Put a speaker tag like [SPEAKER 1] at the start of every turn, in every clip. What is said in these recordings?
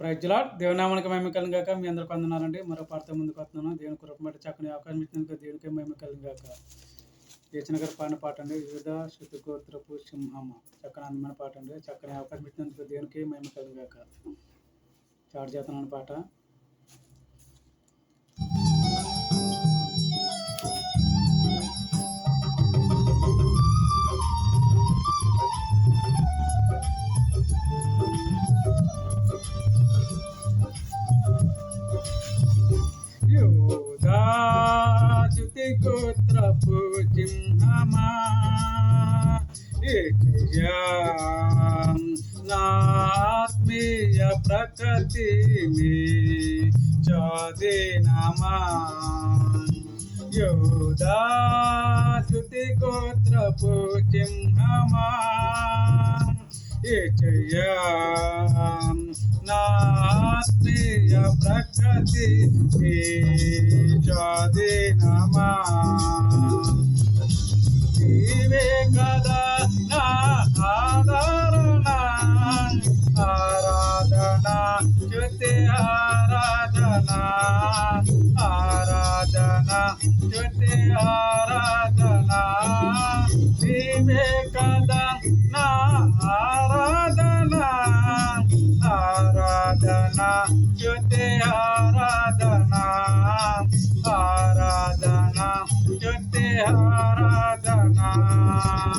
[SPEAKER 1] ప్రజల దేవనామానికి మహిమ కలిగిన గాక. మీ అందరికి వందనాలండి. మరో పాటతో ముందుకు వస్తున్నాను. దేవుని కృపమటి చక్కని అవకాశం ఇచ్చినందుకు దేవునికి మహిమ కలిగిన గాక. గారు పాడిన పాట అండి. వివిధ శుద్ధగోత్రపు సింహమ్మ చక్కని అందమైన పాట అండి. చక్కని అవకాశం ఇచ్చినందుకు దేవునికి మహిమ కలిగిన గాక. చాటు చేతనని పాట. గోత్రపు సింహమా ఏకయ్యా నాత్మీయ ప్రకృతి మీ చాదినమా యోధా శుద్ధి గోత్రపు సింహమా ఏకయ్యా నాత్మీయ ప్రకృతి మీ చాదినమా నీవే కదా నా ఆదరణ ఆరాధన జ్యోతి ఆరాధన ఆరాధన జ్యోతి ఆరాధన నీవే కదా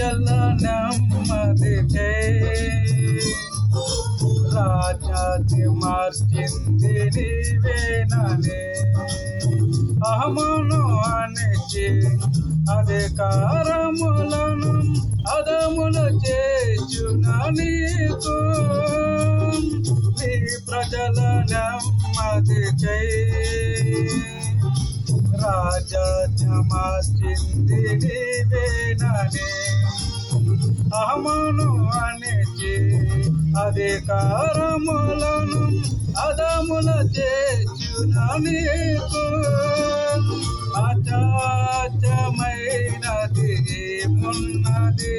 [SPEAKER 1] ప్రజల రాజాది మార్చింది నీవేననే. అహమును అణిచి అధికారములను అదములు చేచున నీకు. నీ ప్రజల నెమ్మది రాజాజ్యమార్చింది నీవేననే. అహమను అణిచి అధికారములను అదముల చేచున నీకు. అచాచమైనది మున్నది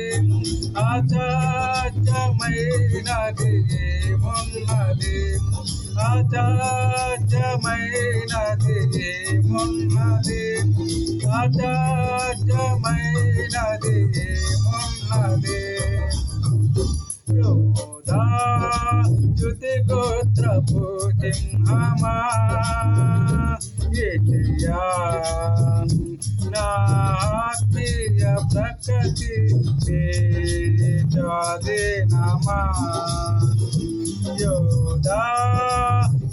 [SPEAKER 1] అచాచమైనది ఏమున్నది? అచాచమైనది మున్నది అచాచమైనది ఏ యోధా జ్యుతి గోత్రపు సింహమా ఏటియా నాత్మీయ ప్రకృతి చాదినమా యోధా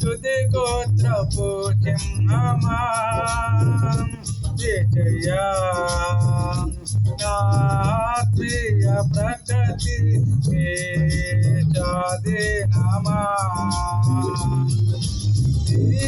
[SPEAKER 1] జ్యుతి గోత్రపు సింహమా ఏటియా నాత్మీయ ప్రకృతి చాదినమా నీవే కదా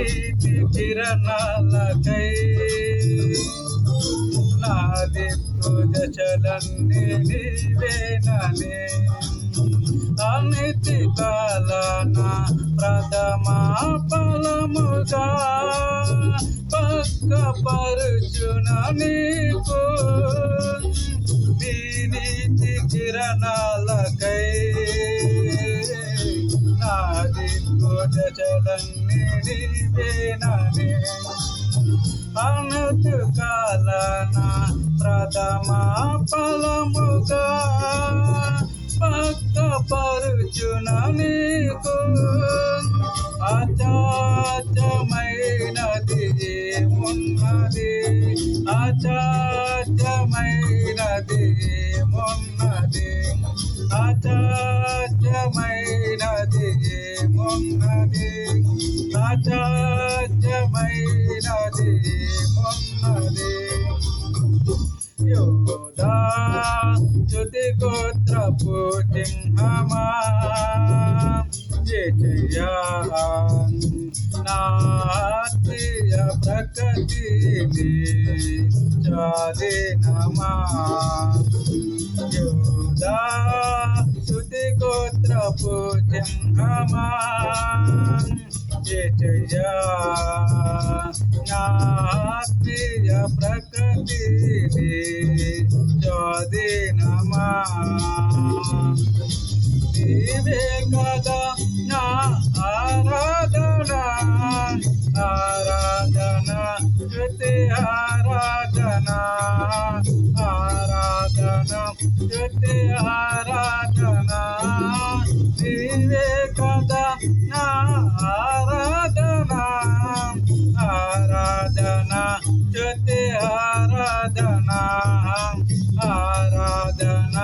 [SPEAKER 1] నీ నీతి కిరణాలకై నాది దశలన్నీ నీవేననే అనితి కాలన ప్రథమ ఫలముగా పక్క పరుచున నీకు. నీ నీతి కిరణాలకై దిక్కు దశలన్నీ నీవేననే. అనతు కాలన ప్రథమ ఫలముగా పక్క పరుచున నీకు అచాచమైనది ఏమున్నది? అచాచమైనది ఏమున్నది? అచాచమైనది ఏమున్నది అచాచమైనది ఏమున్నది యోదా చుతి గోత్రపు సింహమా జయ. నాత్య ప్రకృతి చాదినమా యోదా జ్యోతి గోత్రపు సింహమా జయ నాత్య ప్రకృతి చాదినమా నీవే కదా నీవే కదా నా ఆరాధన ఆరాధన శృతి ఆరాధన ఆరాధన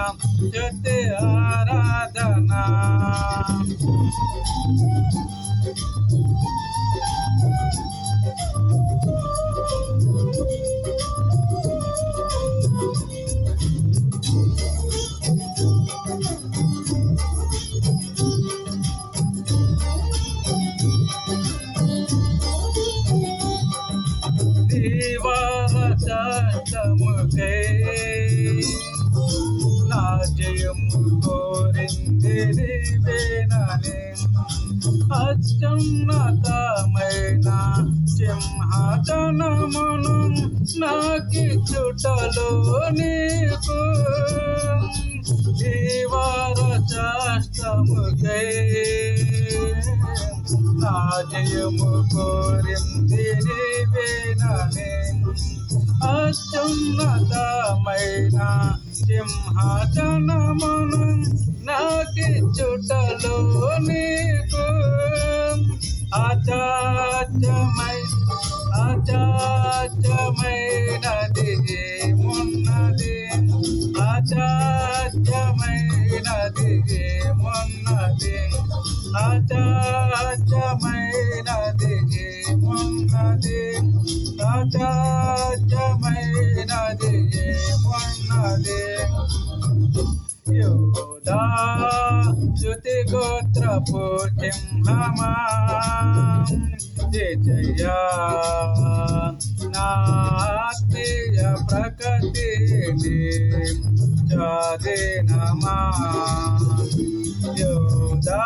[SPEAKER 1] కోరింది నీవేనని అత్యున్నతమైన సింహాసనమును నాకిచ్చుటలో నీకు దీవారచాష్టముకై నా జయము కోరింది నీవేనని అత్యున్నతమైన సింహాసనమును నాకిచ్చుటలో నీకు అచాచమై అచాచమైనది ఏమున్నది అచాచమైనది ఏమున్నది అచాచమైనది ఏమున్నది అచాచమైనది ఏమున్నది యోదా శృతి గోత్రపు సింహమా జయ నాత్మీయ ప్రకృతి చాదినమా యోదా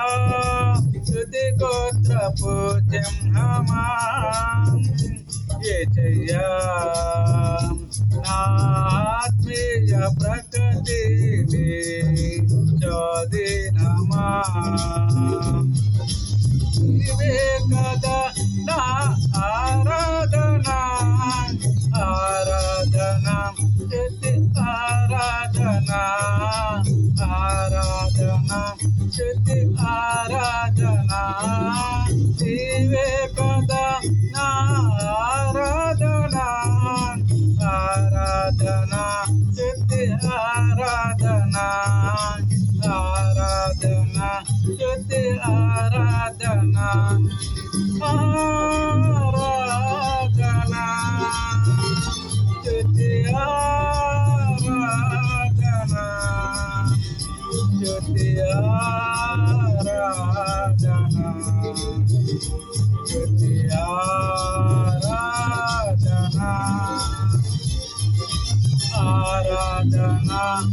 [SPEAKER 1] శృతి గోత్రపు సింహమా జయ నాత్మీయ ప్రకృతి చాదినమా ఇవే కదా నా ఆరాధనా ఆరాధనా ఆరాధనా ఆరాధన ఆరాధన శృతి ఆరాధన ఆరాధన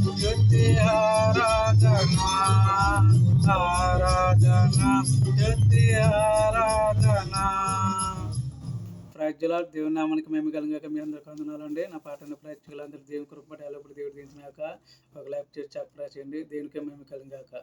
[SPEAKER 1] శక్తి దేవుని నామానికి మేము కలిగాక మీ అందరికీ వందనాలండి. నా పాటను ప్రాజ్యులందరూ దేవుని కృప ఎల్లప్పుడు దేవుడు దించినాక ఒక లైఫ్ చేసి చెప్పరా చేయండి దేనికే మేము కలిగాక.